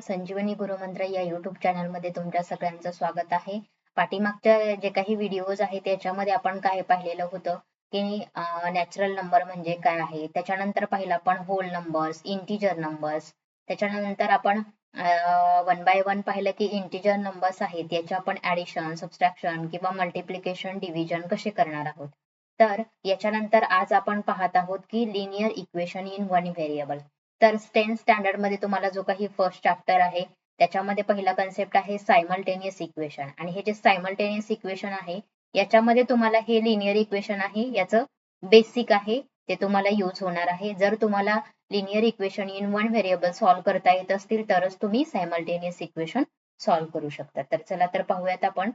नमस्कार संजीवनी गुरुमंत्र या युट्यूब चॅनलमध्ये तुमच्या सगळ्यांचं स्वागत आहे. पाठीमागच्या जे काही व्हिडिओज आहेत त्याच्यामध्ये आपण काय पाहिलेलं होतं की नॅचरल नंबर म्हणजे काय आहे? त्याच्यानंतर पाहिलं आपण होल नंबर्स इंटिजर नंबर्स त्याच्यानंतर आपण वन बाय वन पाहिलं की इंटिजर नंबर्स आहेत याचे आपण ऍडिशन सबस्ट्रॅक्शन किंवा मल्टिप्लिकेशन डिव्हिजन कसे करणार आहोत? तर याच्यानंतर आज आपण पाहत आहोत की linear equation in one variable तर टेन्थ स्टँडर्डमध्ये तुम्हाला जो काही फर्स्ट चॅप्टर आहे त्याच्यामध्ये पहिला कन्सेप्ट आहे सायमल्टेनियस इक्वेशन आणि हे जे सायमल्टेनियस इक्वेशन आहे याच्यामध्ये तुम्हाला हे लिनियर इक्वेशन आहे याचं बेसिक आहे ते तुम्हाला यूज होणार आहे. जर तुम्हाला linear equation in one variable solve करता येत असतील तरच तुम्ही सायमल्टेनियस इक्वेशन सॉल्व्ह करू शकता. तर चला तर पाहूयात आपण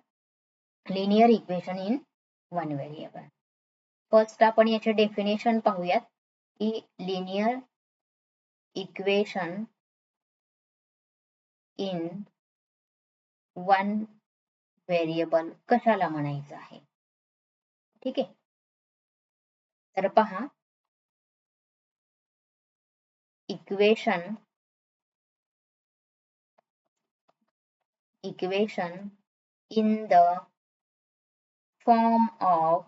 linear equation in one variable first आपण याचे डेफिनेशन पाहूयात की linear equation in one variable कशाला म्हणायचं आहे? ठीक आहे? तर पहा. Equation equation in the form of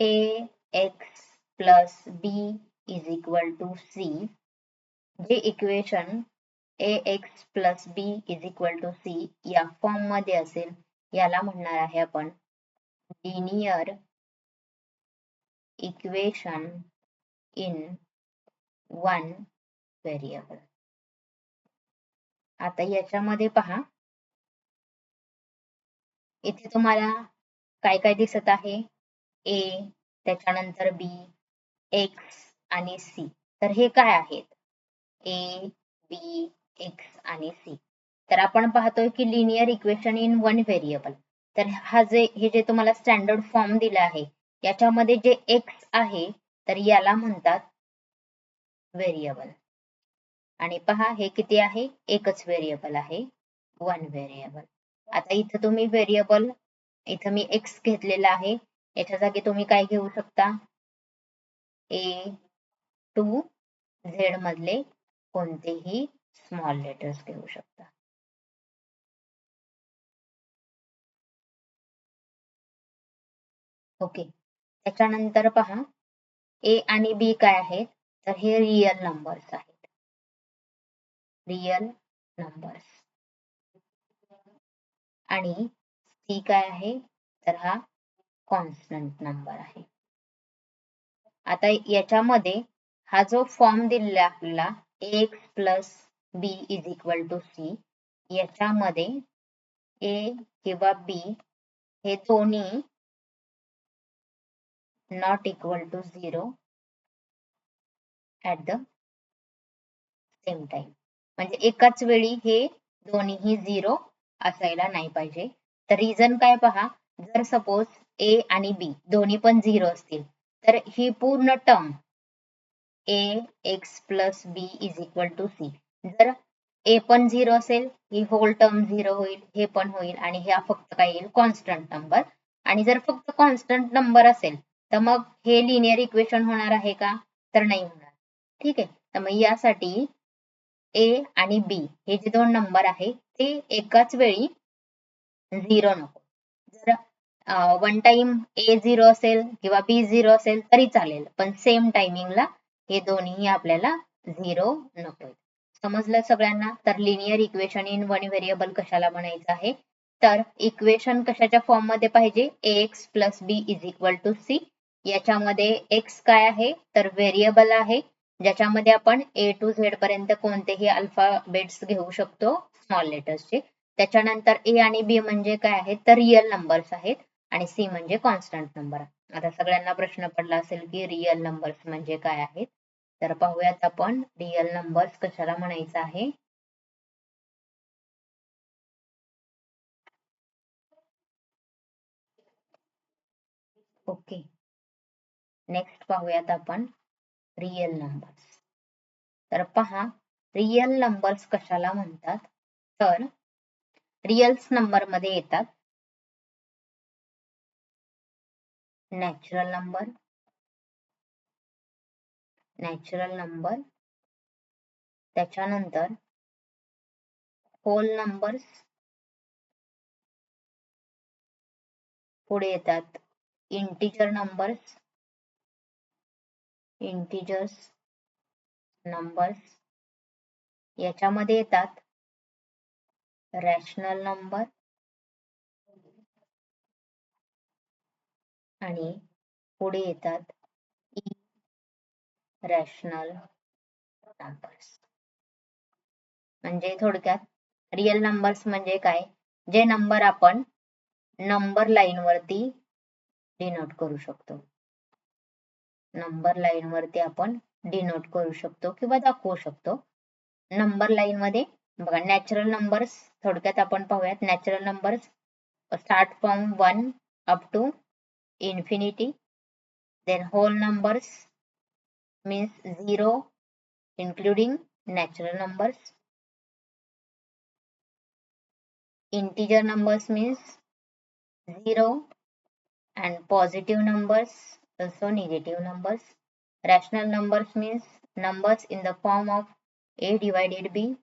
A X plus B is equal to c. जे equation A X plus B is equal to C या फॉर्ममध्ये असेल याला म्हणणार आहे आपण linear equation in one variable आता याच्यामध्ये पहा. इथे तुम्हाला काय काय दिसत आहे? ए त्याच्यानंतर बी एक्स आणि सी तर हे काय आहेत? ए बी एक्स आणि सी तर आपण पाहतोय की linear equation in one variable तर हा जे हे जे तुम्हाला स्टँडर्ड फॉर्म दिला आहे याच्यामध्ये जे एक्स आहे तर याला म्हणतात व्हेरिएबल आणि पहा हे किती आहे? एकच व्हेरिएबल आहे. वन व्हेरिएबल आता इथं तुम्ही व्हेरिएबल इथं मी एक्स घेतलेला आहे. याच्या जागी तुम्ही काय घेऊ शकता? ए टू झेड मधले कोणतेही स्मॉल लेटर्स घेऊ शकता. ओके त्याच्यानंतर पहा ए आणि बी काय आहेत? तर हे रियल नंबर्स आहेत. रियल नंबर्स आणि सी काय आहे? तर हा कॉन्स्टंट नंबर आहे. आता याच्यामध्ये हा जो फॉर्म दिलेला आपल्याला X plus B is equal to C याच्यामध्ये ए किंवा बी हे दोन्ही not equal to zero at the same time म्हणजे एकाच वेळी हे दोन्हीही झिरो असायला नाही पाहिजे. तर रिझन काय पहा जर सपोज ए आणि बी दोन्ही पण झिरो असतील तर ही पूर्ण term A X plus B is equal to C जर ए पण झिरो असेल ही होल टर्म झिरो होईल हे पण होईल आणि हे फक्त काय येईल? कॉन्स्टंट नंबर आणि जर फक्त कॉन्स्टंट नंबर असेल तर मग हे लिनियर इक्वेशन होणार आहे का? तर नाही होणार. ठीक आहे? तर मग यासाठी ए आणि बी हे जे दोन नंबर आहे ते एकाच वेळी झिरो नको. जर वन टाइम ए झिरो असेल किंवा बी झिरो असेल तरी चालेल. पण सेम टायमिंगला हे दोन्ही आपल्याला झिरो नको समजलं सगळ्यांना? तर linear equation in one variable कशाला म्हणायचं आहे? तर इक्वेशन कशाच्या फॉर्ममध्ये पाहिजे? A X plus B is equal to C याच्यामध्ये एक्स काय आहे? तर व्हेरिएबल आहे. ज्याच्यामध्ये आपण ए टू झेड पर्यंत कोणतेही अल्फाबेट्स घेऊ शकतो स्मॉल लेटर्सचे त्याच्यानंतर ए आणि बी म्हणजे काय आहेत? तर रिअल नंबर्स आहेत. आणि सी म्हणजे कॉन्स्टंट नंबर आता सगळ्यांना प्रश्न पडला असेल की रियल नंबर्स म्हणजे काय आहेत? तर पाहूयात आपण रियल नंबर्स कशाला म्हणायचं आहे? ओके नेक्स्ट पाहूयात आपण रियल नंबर्स तर पहा रियल नंबर्स कशाला म्हणतात? तर रिअल्स नंबरमध्ये येतात natural number नॅचरल नंबर त्याच्यानंतर होल नंबर्स पुढे येतात. इंटिजर नंबर्स इंटिजर्स नंबर्स याच्यामध्ये येतात. रॅशनल नंबर आणि पुढे येतात e रॅशनल नंबर्स म्हणजे थोडक्यात रिअल नंबर्स म्हणजे काय? जे नंबर आपण नंबर लाईन वरती डिनोट करू शकतो. नंबर लाईन वरती आपण डिनोट करू शकतो किंवा दाखवू शकतो. नंबर लाईन मध्ये बघा नॅचरल नंबर्स थोडक्यात आपण पाहूयात natural numbers start from one up to infinity then whole numbers means zero including natural numbers integer numbers means zero and positive numbers also negative numbers rational numbers means numbers in the form of a divided b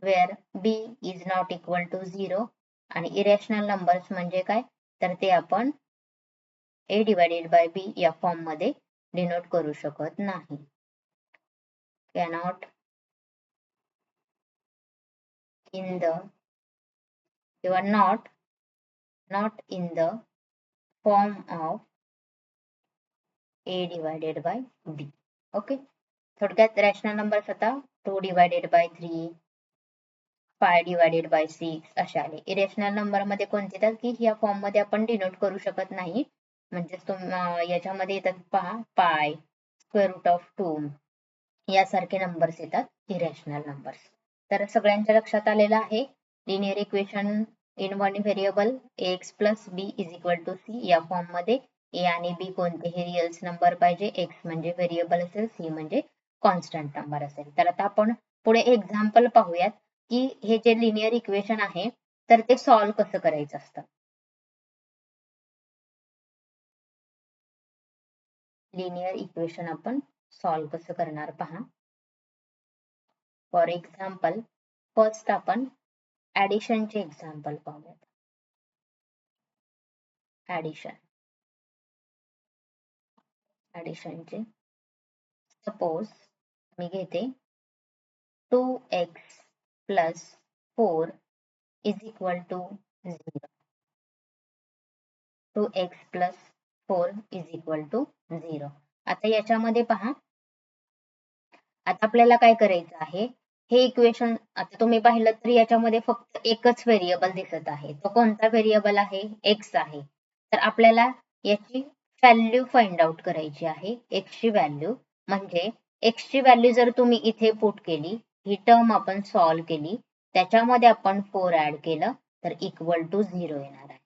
where b is not equal to 0 आणि irrational numbers म्हणजे काय तर ते आपण ए divided by बी या फॉर्ममध्ये denote करू शकत नाही. कॅनॉट इन द किंवा not not in the form of A divided by B okay थोडक्यात रॅशनल नंबर्स आता two divided by three five divided by six असे आले. इरेशनल नंबरमध्ये कोणते तर की या फॉर्ममध्ये आपण डिनोट करू शकत नाही. म्हणजेच याच्यामध्ये येतात पहा pi square root of two यासारखे नंबर्स येतात इरॅशनल नंबर्स तर सगळ्यांच्या लक्षात आलेलं आहे linear equation in one variable X plus B is equal to C या फॉर्ममध्ये ए आणि बी कोणतेही रिअल्स नंबर पाहिजे एक्स म्हणजे व्हेरिएबल असेल सी म्हणजे कॉन्स्टंट नंबर असेल. तर आता आपण पुढे एक्झाम्पल पाहूयात की हे जे लिनियर इक्वेशन आहे तर ते सॉल्व्ह कसं करायचं असतं? लिनियर इक्वेशन आपण सॉल्व कसं करणार पहा. फॉर एक्झाम्पल फर्स्ट आपण ऍडिशनचे एक्झाम्पल पाहूयात. ऍडिशन ऍडिशनचे सपोज मी घेते two X plus four is equal to zero two X plus four is equal to zero आता याच्यामध्ये पहा. आता आपल्याला काय करायचं आहे? हे इक्वेशन आता तुम्ही पाहिलं तर याच्यामध्ये फक्त एकच व्हेरिएबल दिसत आहे. तो कोणता व्हेरिएबल आहे? एक्स आहे. तर आपल्याला याची व्हॅल्यू फाइंड आउट करायची आहे. एक्सची व्हॅल्यू म्हणजे एक्सची व्हॅल्यू जर तुम्ही इथे पुट केली ही टर्म आपण सॉल्व्ह केली त्याच्यामध्ये आपण फोर ऍड केलं तर इक्वल टू झिरो येणार आहे.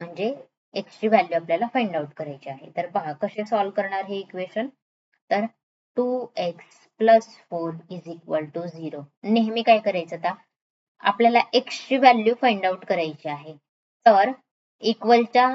म्हणजे एक्स ची व्हॅल्यू आपल्याला फाइंड आउट करायची आहे. तर पहा कसे सॉल्व्ह करणार हे इक्वेशन तर two X plus four is equal to zero नेहमी काय करायचं आता? आपल्याला एक्स ची व्हॅल्यू फाइंड आउट करायची आहे. तर इक्वलच्या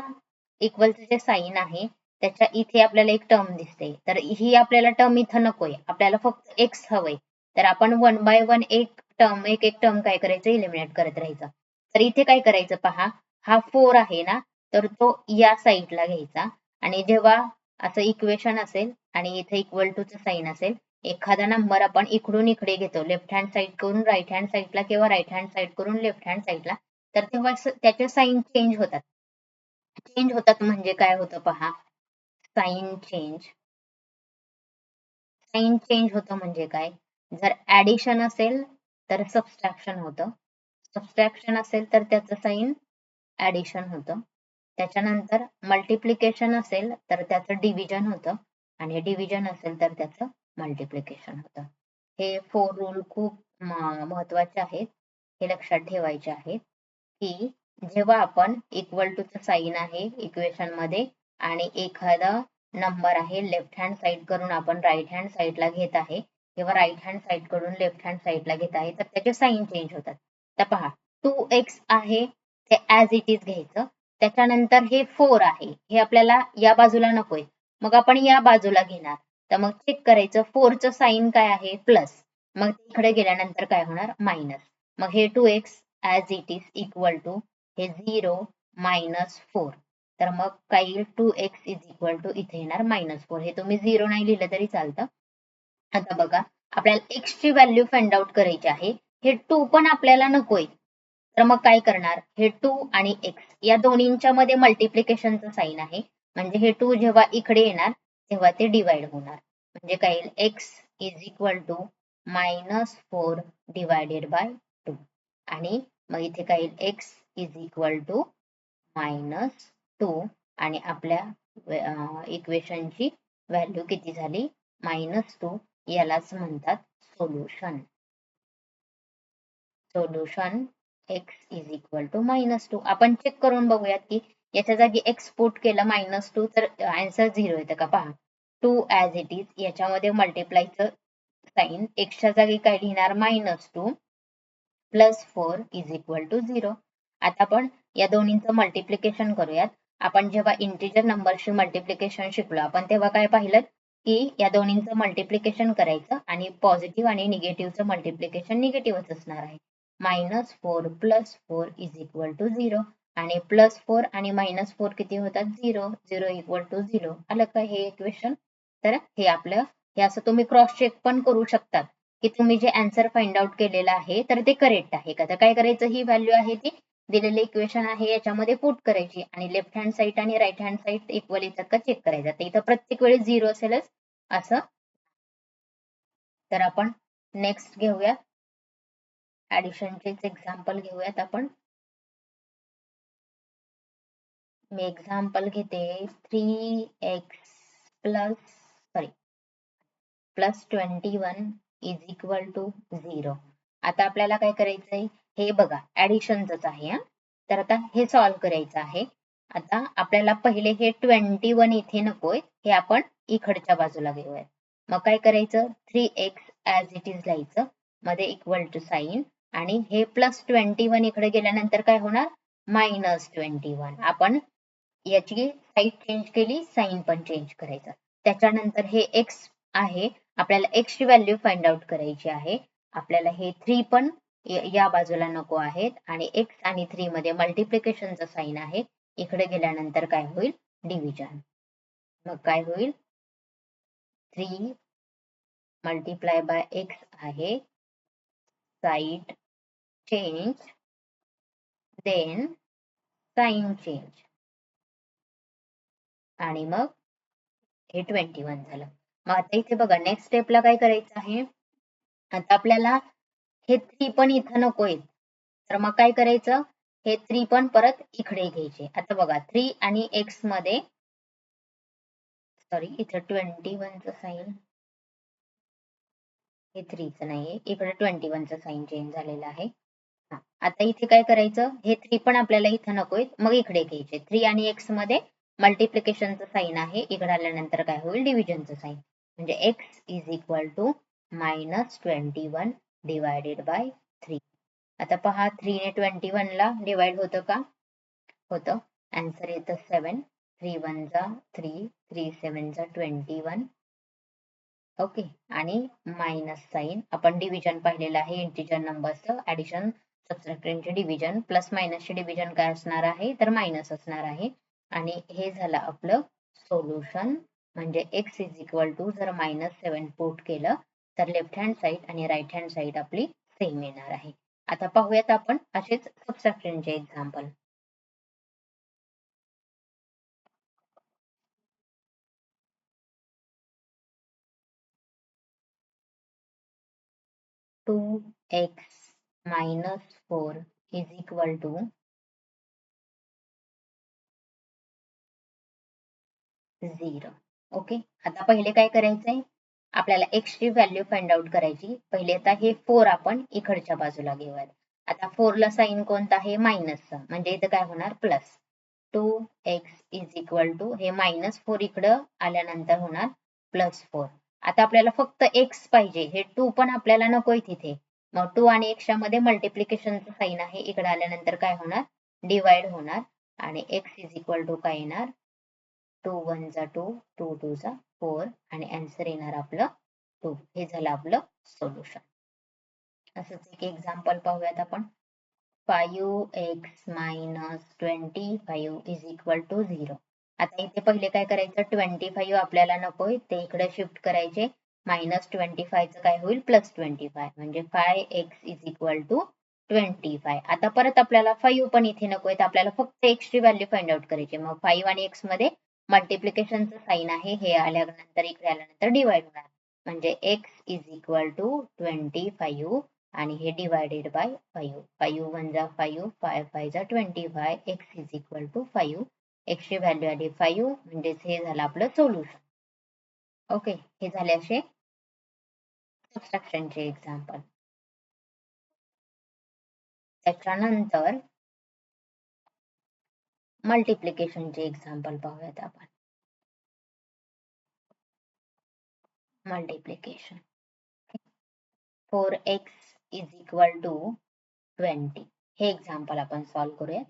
इक्वलचं जे साईन आहे त्याच्या इथे आपल्याला एक टर्म दिसते. तर ही आपल्याला टर्म इथं नकोय. आपल्याला फक्त एक्स हवंय. तर आपण वन बाय वन एक टर्म एक एक टर्म काय करायचं? इलिमिनेट करत राहायचं. तर इथे काय करायचं पहा? हा फोर आहे ना? तर तो या साईडला घ्यायचा. आणि जेव्हा असं इक्वेशन असेल आणि इथे इक्वल टू साईन असेल एखादा नंबर आपण इकडून इकडे घेतो. लेफ्ट हँड साईड करून राईट हँड साईडला किंवा राईट हँड साईड करून लेफ्ट हँड साईडला तर तेव्हा त्याचे साईन चेंज होतात. चेंज होतात म्हणजे काय होतं पहा? साईन चेंज साईन चेंज होतं म्हणजे काय? जर ऍडिशन असेल तर सबस्ट्रॅक्शन होतं. सबस्ट्रॅक्शन असेल तर त्याचं साईन ऍडिशन होतं. त्याच्यानंतर मल्टिप्लिकेशन असेल तर त्याचं डिव्हिजन होतं. आणि डिव्हिजन असेल तर त्याचं मल्टिप्लिकेशन होतं. हे फोर रूल खूप महत्त्वाचे आहेत. हे लक्षात ठेवायचे आहेत की जेव्हा आपण इक्वल टू साईन आहे इक्वेशनमध्ये आणि एखादा नंबर आहे लेफ्ट हँड साइड करून आपण राईट हँड साइडला घेत आहे किंवा राईट हँड साइडकडून लेफ्ट हँड साइडला घेत आहे तर त्याचे साईन चेंज होतात. तर पहा टू एक्स आहे ते ऍज इट इज घ्यायचं. त्याच्यानंतर हे फोर आहे. हे आपल्याला या बाजूला नकोय. मग आपण या बाजूला घेणार. तर मग चेक करायचं फोरचं साईन काय आहे? प्लस मग तिकडे गेल्यानंतर काय होणार? मायनस मग हे two X as it is equal to हे झिरो मायनस फोर तर मग काय येईल two X is equal to इथे येणार मायनस फोर हे तुम्ही झिरो नाही लिहिलं तरी चालतं. आता बघा आपल्याला एक्स ची व्हॅल्यू फाइंड आउट करायची आहे. हे टू पण आपल्याला नकोय. तर मग काय करणार? हे टू आणि एक्स या दोन्हींच्या मध्ये मल्टिप्लिकेशनचं साईन आहे. म्हणजे हे टू जेव्हा इकडे येणार तेव्हा ते डिवाइड होणार. म्हणजे काय येईल? X is equal to minus four divided by two आणि मग इथे काय येईल? X is equal to minus two आणि आपल्या इक्वेशनची व्हॅल्यू किती झाली? मायनस टू यालाच म्हणतात solution solution X is equal to minus two आपण चेक करून बघूयात की याच्या जागी एक्स पुट केलं मायनस टू तर आन्सर झिरो येतं का पहा. टू ऍज इट इज याच्यामध्ये मल्टिप्लायचं साईन एक्सच्या जागी काय लिहिणार? Minus two plus four is equal to zero आता आपण या दोन्हीचं मल्टिप्लिकेशन करूयात. आपण जेव्हा इंटिजर नंबरशी मल्टिप्लिकेशन शिकलो आपण तेव्हा काय पाहिलं? की या दोन्हींचं मल्टिप्लिकेशन करायचं आणि पॉझिटिव्ह आणि निगेटिव्हचं मल्टिप्लिकेशन निगेटिव्हच असणार आहे. Minus four plus four is equal to zero आणि प्लस फोर आणि मायनस फोर किती होतात? Zero zero equal to zero आलं का हे इक्वेशन तर हे आपलं हे असं तुम्ही क्रॉस चेक पण करू शकतात. की तुम्ही जे आन्सर फाइंड आउट केलेलं आहे तर ते करेक्ट आहे का? तर काय करायचं? ही व्हॅल्यू आहे ती दिलेले इक्वेशन आहे याच्यामध्ये पुट करायची. आणि लेफ्ट हँड साईड आणि राईट हँड साईड इक्वल येतात का चेक करायचं? तर इथं प्रत्येक वेळी झिरो असेलच असं. तर आपण नेक्स्ट घेऊया. ऍडिशनचेच एक्झाम्पल घेऊयात आपण. मी एक्झाम्पल घेते. Three X plus sorry plus twenty one is equal to zero आता आपल्याला काय करायचंय? हे बघा ऍडिशनच आहे हा? तर आता हे सॉल्व्ह करायचं आहे. आता आपल्याला पहिले हे ट्वेंटी वन इथे नकोय हे आपण इकडच्या बाजूला घेऊयात. मग काय करायचं? Three X as it is लिहायचं. मध्ये इक्वल टू साईन आणि हे प्लस ट्वेंटी वन इकडे गेल्यानंतर काय होणार? मायनस ट्वेंटी वन आपण याची साईड चेंज केली साईन पण चेंज करायचं. त्याच्यानंतर हे एक्स आहे आपल्याला एक्स ची व्हॅल्यू फाइंड आउट करायची आहे. आपल्याला हे थ्री पण या बाजूला नको आहेत. आणि एक्स आणि थ्री मध्ये मल्टिप्लिकेशनचं साईन आहे. इकडे गेल्यानंतर काय होईल? डिव्हिजन मग काय होईल? थ्री मल्टिप्लाय बाय एक्स आहे. Side change then sign change आणि मग हे ट्वेंटी वन झालं. मग आता इथे बघा नेक्स्ट स्टेपला काय करायचं आहे? आता आपल्याला हे थ्री पण इथं नको नकोय तर मग काय करायचं? हे थ्री पण परत इकडे घ्यायचे. आता बघा थ्री आणि एक्समध्ये सॉरी इथं ट्वेंटी वनचं साईन हे थ्रीचं नाहीये. इकडे ट्वेंटी वनचं साईन चेंज झालेलं आहे. आता इथे काय करायचं? हे थ्री पण आपल्याला इथं नकोय मग इकडे घ्यायचे. थ्री आणि एक्समध्ये मल्टिप्लिकेशनचं साईन आहे. इकडे आल्यानंतर काय होईल? डिव्हिजनचं साईन. म्हणजे X is equal to minus twenty one divided by three. आता पहा थ्री ने ट्वेंटी वन ला डिवाइड होतं का? होतं. आन्सर येतं सेवन. थ्री वन जा थ्री थ्री सेवन जा ट्वेंटी वन. ओके आणि मायनस साईन आपण डिव्हिजन पाहिलेलं आहे इंटिजर नंबरचं ऍडिशन सबस्ट्रॅक्टरचे डिव्हिजन प्लस मायनसचे डिव्हिजन काय असणार आहे? तर मायनस असणार आहे. आणि हे झालं आपलं सोल्युशन म्हणजे एक्स इज इक्वल टू जर मायनस सेवन पुट केलं तर लेफ्ट हँड साईड आणि राईट हँड साईड आपली सेम येणार आहे. आता पाहूयात आपण असेच सबस्ट्रॅक्टरचे example two X minus four equal equal to okay? आता पहिले काय करायचंय? आपल्याला एक्स ची व्हॅल्यू फाइंड आउट करायची. पहिले आता हे फोर आपण इकडच्या बाजूला घेऊयात. आता फोरला साईन कोणता? आहे मायनसचा म्हणजे इथं काय होणार? Plus two X is equal to हे मायनस फोर इकडं आल्यानंतर होणार प्लस फोर आता आपल्याला फक्त एक्स पाहिजे. हे टू पण आपल्याला नकोय तिथे. मग टू आणि एक्सच्या मध्ये मल्टिप्लिकेशनचं साईन आहे. इकडे आल्यानंतर काय होणार? डिवाइड होणार. आणि एक्स इज इक्वल टू काय येणार? टू वन चा टू टू टू चा फोर आणि अँसर येणार आपलं टू हे झालं आपलं सोल्युशन असंच एक एक्झाम्पल पाहूयात आपण. Five X minus twenty five is equal to zero आता इथे पहिले काय करायचं? ट्वेंटी फाईव्ह आपल्याला नकोय. ते इकडे शिफ्ट करायचे. मायनस ट्वेंटी फायचं काय होईल? प्लस ट्वेंटी फाय म्हणजे five X is equal to twenty five आता परत आपल्याला फाईव्ह पण इथे नकोय. तर आपल्याला फक्त एक्सची व्हॅल्यू फाइंड आउट करायची मग फाईव्ह आणि एक्समध्ये मल्टिप्लिकेशनचं साईन आहे. हे आल्यानंतर इकडे आल्यानंतर डिवाइड होणार. म्हणजे X is equal to twenty five आणि हे divided by five five one जा फाईव्ह फाय फाय जा twenty five X is equal to five X ची व्हॅल्यू आली फाईव्ह म्हणजेच हे झालं आपलं सोल्युशन ओके हे झाले असे सबस्ट्रॅक्शनचे एक्झाम्पल त्याच्यानंतर मल्टिप्लिकेशनचे एक्झाम्पल पाहूयात आपण. Multiplication four X is equal to twenty हे एक्झाम्पल आपण सॉल्व्ह करूयात.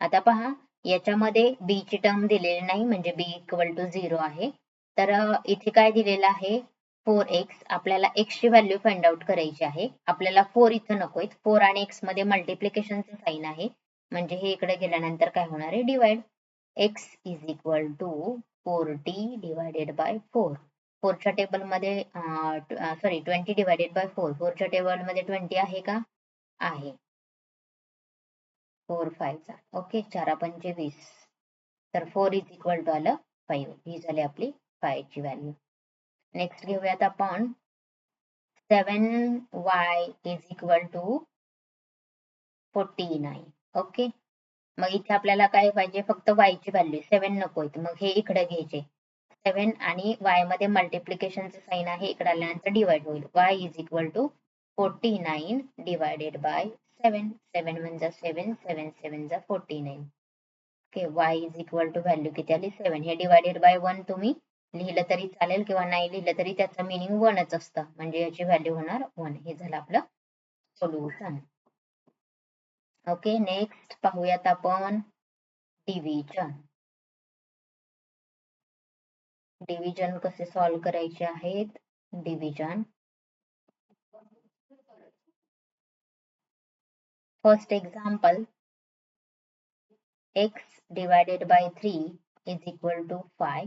आता पहा याच्यामध्ये बी ची टर्म दिलेली नाही म्हणजे बी इक्वल टू झिरो आहे. तर इथे काय दिलेलं आहे? फोर एक्स आपल्याला एक्स ची व्हॅल्यू फाइंड आउट करायची आहे. आपल्याला फोर इथं नकोय फोर आणि एक्समध्ये मल्टिप्लिकेशनचं साईन आहे. म्हणजे हे इकडे गेल्यानंतर काय होणार आहे? Divide X is equal to four T divided by four फोरच्या टेबलमध्ये sorry twenty divided by four फोरच्या टेबलमध्ये ट्वेंटी आहे का? आहे. फोर फायचा ओके चारा पंचे वीस. तर फोर इज इक्वल टू आलं फाईव्ह. ही झाली आपली फायची व्हॅल्यू. नेक्स्ट घेऊयात आपण seven Y is equal to forty nine. Okay? मग इथे आपल्याला काय पाहिजे? फक्त वायची ची व्हॅल्यू. सेवन नको मग हे इकडे घ्यायचे. सेवन आणि वायमध्ये मल्टिप्लिकेशनचं साईन आहे. इकडे आल्यानंतर डिवाइड होईल. Y is equal to forty nine divided by seven seven one जा सेवन सेवन सेवन जा forty nine okay Y is equal to value किती आली? सेवन हे डिवायडेड बाय वन तुम्ही लिहिलं तरी चालेल किंवा नाही लिहिलं तरी त्याचं मिनिंग वनच असतं. म्हणजे याची व्हॅल्यू होणार वन हे झालं आपलं सोल्युशन ओके नेक्स्ट पाहूयात आपण डिव्हिजन डिव्हिजन कसे सॉल्व्ह करायचे आहेत? Division first example x divided by three is equal to five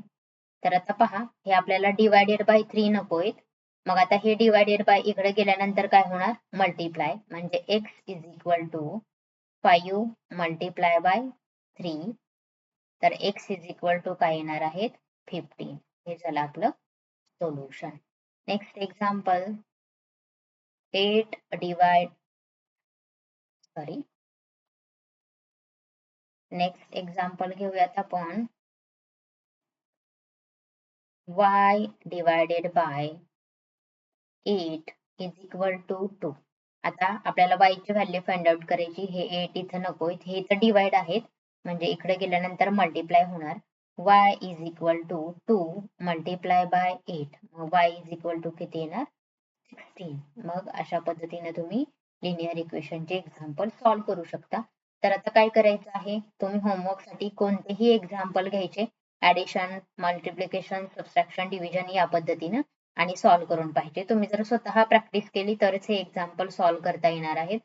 तर आता पहा हे आपल्याला डिवायडेड बाय थ्री नकोयत मग आता हे डिवायडेड बाय इकडे गेल्यानंतर काय होणार? मल्टिप्लाय म्हणजे x is equal to five multiply by three तर एक्स इज इक्वल टू काय येणार आहेत? फिफ्टीन हे झालं आपलं solution next example eight divide sorry next example घेऊयात आपण. Y divided by eight is equal to two आता आपल्याला y ची व्हॅल्यू फाइंड आउट करायची हे एट इथं नको हे तर डिवाइड आहेत. म्हणजे इकडे गेल्यानंतर मल्टिप्लाय होणार. Y is equal to two multiply by eight मग वाय इज इक्वल टू किती येणार? सिक्स्टीन मग अशा पद्धतीने तुम्ही लिनियर इक्वेशनचे एक्झाम्पल सॉल्व्ह करू शकता. तर आता काय करायचं आहे? तुम्ही होमवर्कसाठी कोणतेही एक्झाम्पल घ्यायचे. ऍडिशन मल्टिप्लिकेशन सबस्ट्रॅक्शन डिव्हिजन या पद्धतीनं आणि सॉल्व्ह करून पाहिजे. तुम्ही जर स्वतः प्रॅक्टिस केली तरच हे एक्झाम्पल सॉल्व्ह करता येणार आहेत.